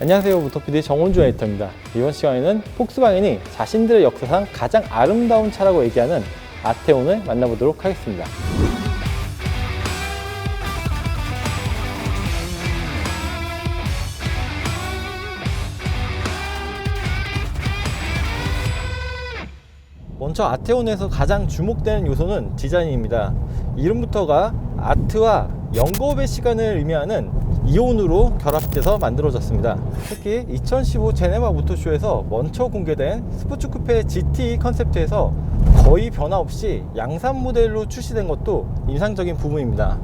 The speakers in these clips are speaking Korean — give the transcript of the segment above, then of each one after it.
안녕하세요 모터피디 정원주 에디터입니다 이번 시간에는 폭스바겐이 자신들의 역사상 가장 아름다운 차라고 얘기하는 아테온을 만나보도록 하겠습니다 먼저 아테온에서 가장 주목되는 요소는 디자인입니다. 이름부터가 아트와 영겁의 시간을 의미하는 이온으로 결합돼서 만들어졌습니다. 특히 2015 제네바 모터쇼에서 먼저 공개된 스포츠 쿠페 GT 컨셉트에서 거의 변화 없이 양산 모델로 출시된 것도 인상적인 부분입니다.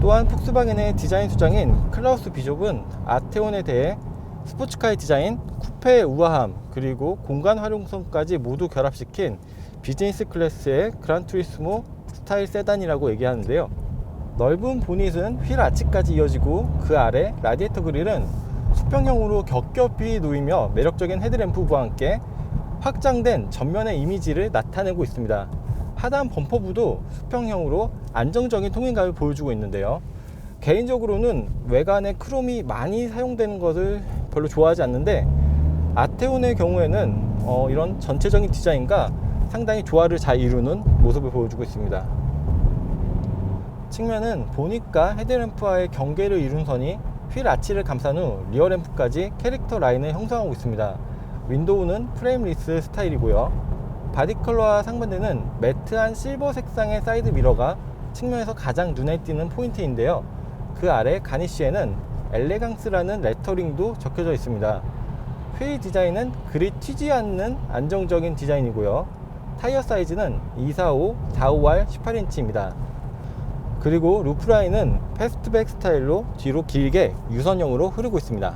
또한 폭스바겐의 디자인 수장인 클라우스 비족은 아테온에 대해 스포츠카의 디자인, 쿠페의 우아함, 그리고 공간 활용성까지 모두 결합시킨 비즈니스 클래스의 그란투리스모 스타일 세단이라고 얘기하는데요. 넓은 보닛은 휠 아치까지 이어지고 그 아래 라디에이터 그릴은 수평형으로 겹겹이 놓이며 매력적인 헤드램프와 함께 확장된 전면의 이미지를 나타내고 있습니다. 하단 범퍼부도 수평형으로 안정적인 통행감을 보여주고 있는데요. 개인적으로는 외관에 크롬이 많이 사용되는 것을 별로 좋아하지 않는데 아테온의 경우에는 어, 이런 전체적인 디자인과 상당히 조화를 잘 이루는 모습을 보여주고 있습니다. 측면은 보닛과 헤드램프와의 경계를 이룬 선이 휠 아치를 감싼 후 리어램프까지 캐릭터 라인을 형성하고 있습니다. 윈도우는 프레임리스 스타일이고요. 바디 컬러와 상반되는 매트한 실버 색상의 사이드 미러가 측면에서 가장 눈에 띄는 포인트인데요. 그 아래 가니쉬에는 엘레강스라는 레터링도 적혀져 있습니다. 휠 디자인은 그리 튀지 않는 안정적인 디자인이고요. 타이어 사이즈는 245, 45R 18인치입니다. 그리고 루프라인은 패스트백 스타일로 뒤로 길게 유선형으로 흐르고 있습니다.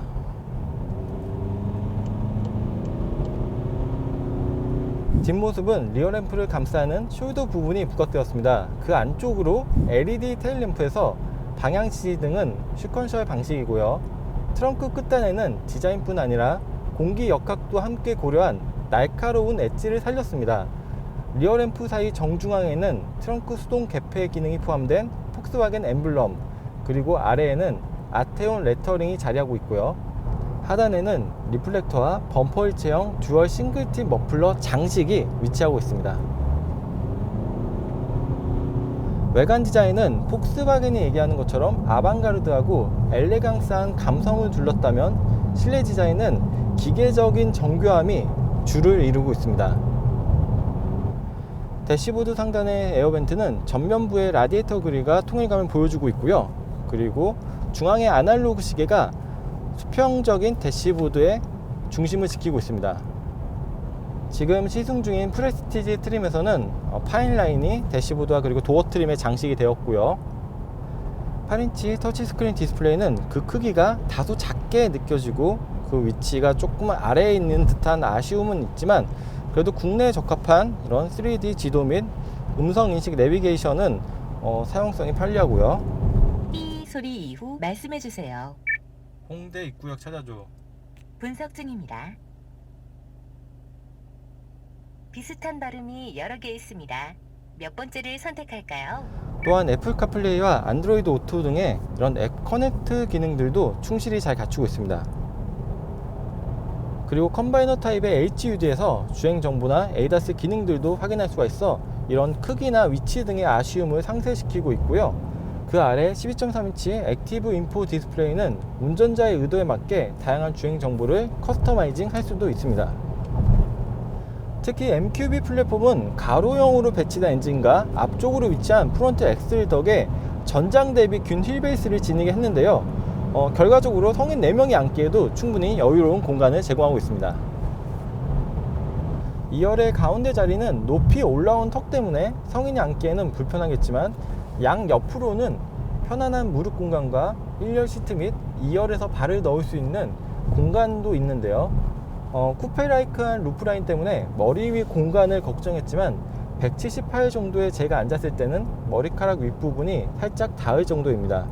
뒷모습은 리어램프를 감싸는 숄더 부분이 부각되었습니다. 그 안쪽으로 LED 테일램프에서 방향 지지 등은 슈컨셜 방식이고요. 트렁크 끝단에는 디자인뿐 아니라 공기 역학도 함께 고려한 날카로운 엣지를 살렸습니다. 리어 램프 사이 정중앙에는 트렁크 수동 개폐 기능이 포함된 폭스바겐 엠블럼 그리고 아래에는 아테온 레터링이 자리하고 있고요. 하단에는 리플렉터와 범퍼 일체형 듀얼 싱글팁 머플러 장식이 위치하고 있습니다. 외관 디자인은 폭스바겐이 얘기하는 것처럼 아방가르드하고 엘레강스한 감성을 둘렀다면 실내 디자인은 기계적인 정교함이 주를 이루고 있습니다. 대시보드 상단의 에어벤트는 전면부의 라디에이터 그릴과 통일감을 보여주고 있고요. 그리고 중앙의 아날로그 시계가 수평적인 대시보드의 중심을 지키고 있습니다. 지금 시승 중인 프레스티지 트림에서는 어, 파인 라인이 대시보드와 그리고 도어 트림에 장식이 되었고요. 8인치 터치스크린 디스플레이는 그 크기가 다소 작게 느껴지고 그 위치가 조금 아래에 있는 듯한 아쉬움은 있지만 그래도 국내에 적합한 이런 3D 지도 및 음성 인식 내비게이션은 어, 사용성이 편리하고요. 삐 소리 이후 말씀해 주세요. 홍대 입구역 찾아줘. 분석 중입니다. 비슷한 발음이 여러 개 있습니다. 몇 번째를 선택할까요? 또한 애플 카플레이와 안드로이드 오토 등의 이런 앱 커넥트 기능들도 충실히 잘 갖추고 있습니다. 그리고 컴바이너 타입의 HUD에서 주행 정보나 에이다스 기능들도 확인할 수가 있어 이런 크기나 위치 등의 아쉬움을 상쇄시키고 있고요. 그 아래 12.3인치 액티브 인포 디스플레이는 운전자의 의도에 맞게 다양한 주행 정보를 커스터마이징 할 수도 있습니다. 특히 MQB 플랫폼은 가로형으로 배치된 엔진과 앞쪽으로 위치한 프론트 엑셀 덕에 전장 대비 균 휠베이스를 지니게 했는데요. 어, 결과적으로 성인 4명이 앉기에도 충분히 여유로운 공간을 제공하고 있습니다. 2열의 가운데 자리는 높이 올라온 턱 때문에 성인이 앉기에는 불편하겠지만 양 옆으로는 편안한 무릎 공간과 1열 시트 및 2열에서 발을 넣을 수 있는 공간도 있는데요. 어, 쿠페라이크한 루프라인 때문에 머리 위 공간을 걱정했지만 178 정도의 제가 앉았을 때는 머리카락 윗부분이 살짝 닿을 정도입니다.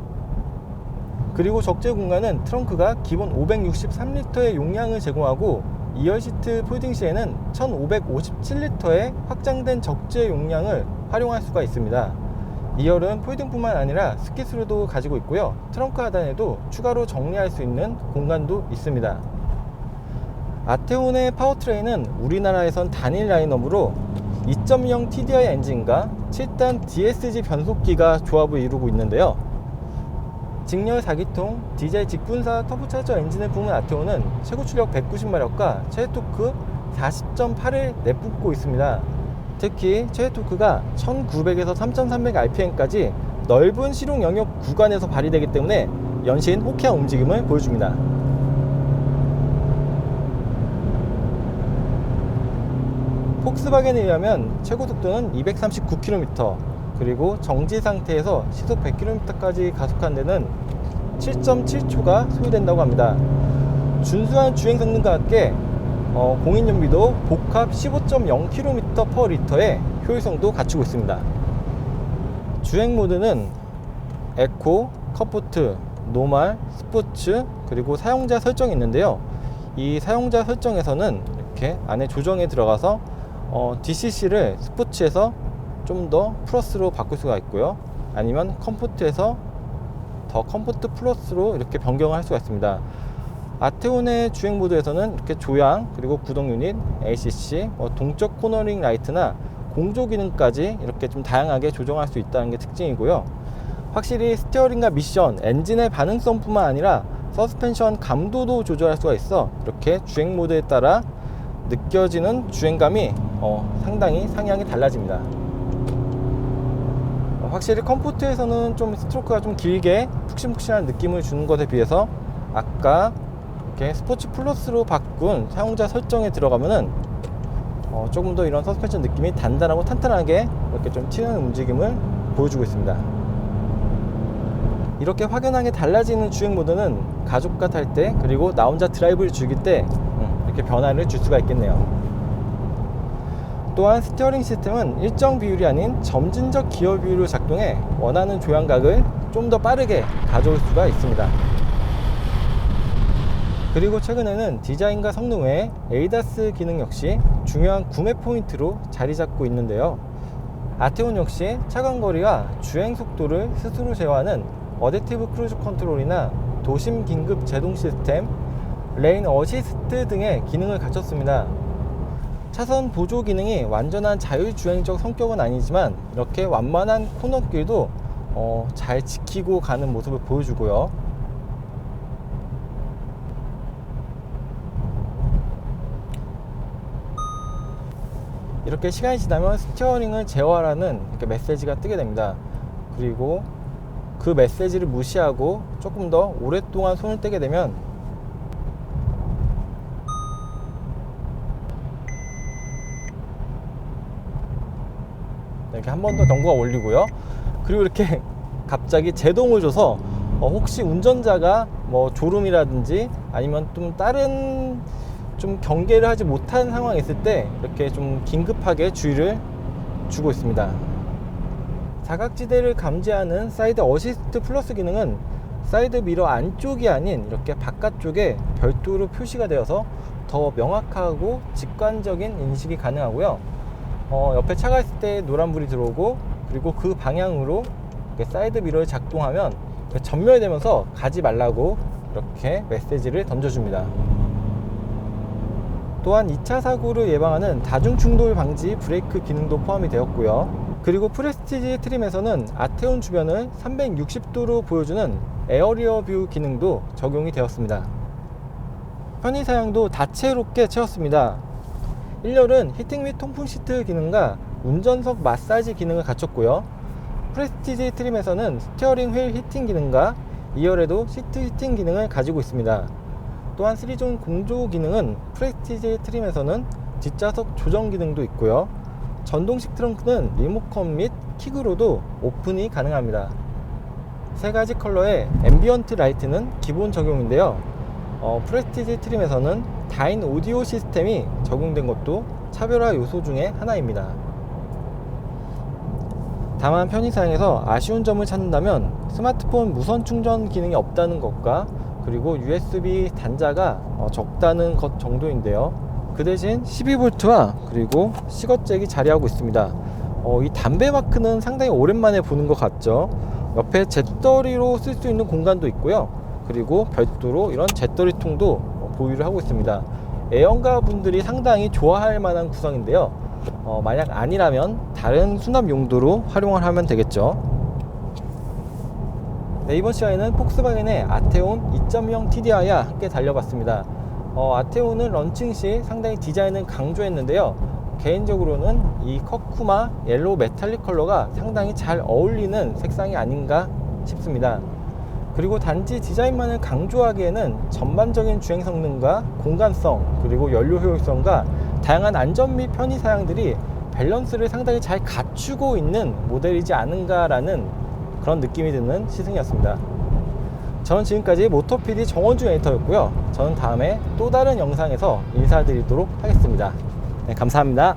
그리고 적재 공간은 트렁크가 기본 563리터의 용량을 제공하고 2열 시트 폴딩 시에는 1557리터의 확장된 적재 용량을 활용할 수가 있습니다. 2열은 폴딩뿐만 아니라 스키스루도 가지고 있고요. 트렁크 하단에도 추가로 정리할 수 있는 공간도 있습니다. 아테온의 파워트레인은 우리나라에선 단일 라인업으로 2.0 TDI 엔진과 7단 DSG 변속기가 조합을 이루고 있는데요. 직렬 4기통 디젤 직분사 터보차저 엔진을 품은 아테온은 최고 출력 190마력과 최대 토크 40.8을 내뿜고 있습니다. 특히 최대 토크가 1900에서 3300rpm까지 넓은 실용 영역 구간에서 발휘되기 때문에 연신 호쾌한 움직임을 보여줍니다. 폭스바겐에 의하면 최고 속도는 239km 그리고 정지 상태에서 시속 100km까지 가속한 데는 7.7초가 소요된다고 합니다. 준수한 주행 성능과 함께 어, 공인 연비도 복합 15.0km/L의 효율성도 갖추고 있습니다. 주행 모드는 에코, 컴포트, 노말, 스포츠 그리고 사용자 설정이 있는데요. 이 사용자 설정에서는 이렇게 안에 조정에 들어가서 어, DCC를 스포츠에서 좀 더 플러스로 바꿀 수가 있고요. 아니면 컴포트에서 더 컴포트 플러스로 이렇게 변경을 할 수가 있습니다. 아테온의 주행 모드에서는 이렇게 조향 그리고 구동 유닛, ACC, 뭐 동적 코너링 라이트나 공조 기능까지 이렇게 좀 다양하게 조정할 수 있다는 게 특징이고요. 확실히 스티어링과 미션, 엔진의 반응성뿐만 아니라 서스펜션 감도도 조절할 수가 있어 이렇게 주행 모드에 따라 느껴지는 주행감이 어, 상당히 상향이 달라집니다. 어, 확실히 컴포트에서는 좀 스트로크가 좀 길게 푹신푹신한 느낌을 주는 것에 비해서 아까 이렇게 스포츠 플러스로 바꾼 사용자 설정에 들어가면은 어, 조금 더 이런 서스펜션 느낌이 단단하고 탄탄하게 이렇게 좀 튀는 움직임을 보여주고 있습니다. 이렇게 확연하게 달라지는 주행 모드는 가족과 탈 때 그리고 나 혼자 드라이브를 즐길 때 음, 이렇게 변화를 줄 수가 있겠네요. 또한 스티어링 시스템은 일정 비율이 아닌 점진적 기어 비율로 작동해 원하는 조향각을 좀 더 빠르게 가져올 수가 있습니다. 그리고 최근에는 디자인과 성능 외에 에이다스 기능 역시 중요한 구매 포인트로 자리 잡고 있는데요. 아테온 역시 차간 거리와 주행 속도를 스스로 제어하는 어댑티브 크루즈 컨트롤이나 도심 긴급 제동 시스템, 레인 어시스트 등의 기능을 갖췄습니다. 차선 보조 기능이 완전한 자율주행적 성격은 아니지만 이렇게 완만한 코너길도 어, 잘 지키고 가는 모습을 보여주고요. 이렇게 시간이 지나면 스티어링을 제어하라는 이렇게 메시지가 뜨게 됩니다. 그리고 그 메시지를 무시하고 조금 더 오랫동안 손을 떼게 되면 이렇게 한 번 더 경고가 올리고요. 그리고 이렇게 갑자기 제동을 줘서 어, 혹시 운전자가 뭐 졸음이라든지 아니면 좀 다른 좀 경계를 하지 못한 상황이 있을 때 이렇게 좀 긴급하게 주의를 주고 있습니다. 사각지대를 감지하는 사이드 어시스트 플러스 기능은 사이드 미러 안쪽이 아닌 이렇게 바깥쪽에 별도로 표시가 되어서 더 명확하고 직관적인 인식이 가능하고요. 어, 옆에 차가 있을 때 노란불이 들어오고 그리고 그 방향으로 사이드 미러를 작동하면 전멸 되면서 가지 말라고 이렇게 메시지를 던져줍니다. 또한 2차 사고를 예방하는 다중 충돌 방지 브레이크 기능도 포함이 되었고요. 그리고 프레스티지 트림에서는 아테온 주변을 360도로 보여주는 에어리어 뷰 기능도 적용이 되었습니다. 편의 사양도 다채롭게 채웠습니다. 1열은 히팅 및 통풍 시트 기능과 운전석 마사지 기능을 갖췄고요. 프레스티지 트림에서는 스티어링 휠 히팅 기능과 2열에도 시트 히팅 기능을 가지고 있습니다. 또한 3존 공조 기능은 프레스티지 트림에서는 뒷좌석 조정 기능도 있고요. 전동식 트렁크는 리모컨 및 킥으로도 오픈이 가능합니다. 세 가지 컬러의 앰비언트 라이트는 기본 적용인데요. 어, 프레스티지 트림에서는 다인 오디오 시스템이 적용된 것도 차별화 요소 중에 하나입니다. 다만 편의사양에서 아쉬운 점을 찾는다면 스마트폰 무선 충전 기능이 없다는 것과 그리고 USB 단자가 어, 적다는 것 정도인데요. 그 대신 12V와 그리고 시거잭이 자리하고 있습니다. 어, 이 담배 마크는 상당히 오랜만에 보는 것 같죠. 옆에 잿더리로 쓸 수 있는 공간도 있고요. 그리고 별도로 이런 잿더리 통도 어, 보유를 하고 있습니다. 애연가 분들이 상당히 좋아할 만한 구성인데요. 어, 만약 아니라면 다른 수납 용도로 활용을 하면 되겠죠. 네, 이번 시간에는 폭스바겐의 아테온 2.0 TDI와 함께 달려봤습니다. 어, 아테온은 런칭 시 상당히 디자인을 강조했는데요. 개인적으로는 이 커쿠마 옐로우 메탈릭 컬러가 상당히 잘 어울리는 색상이 아닌가 싶습니다. 그리고 단지 디자인만을 강조하기에는 전반적인 주행 성능과 공간성 그리고 연료 효율성과 다양한 안전 및 편의 사양들이 밸런스를 상당히 잘 갖추고 있는 모델이지 않은가라는 그런 느낌이 드는 시승이었습니다. 저는 지금까지 모토PD 정원주 에디터였고요. 저는 다음에 또 다른 영상에서 인사드리도록 하겠습니다. 네, 감사합니다.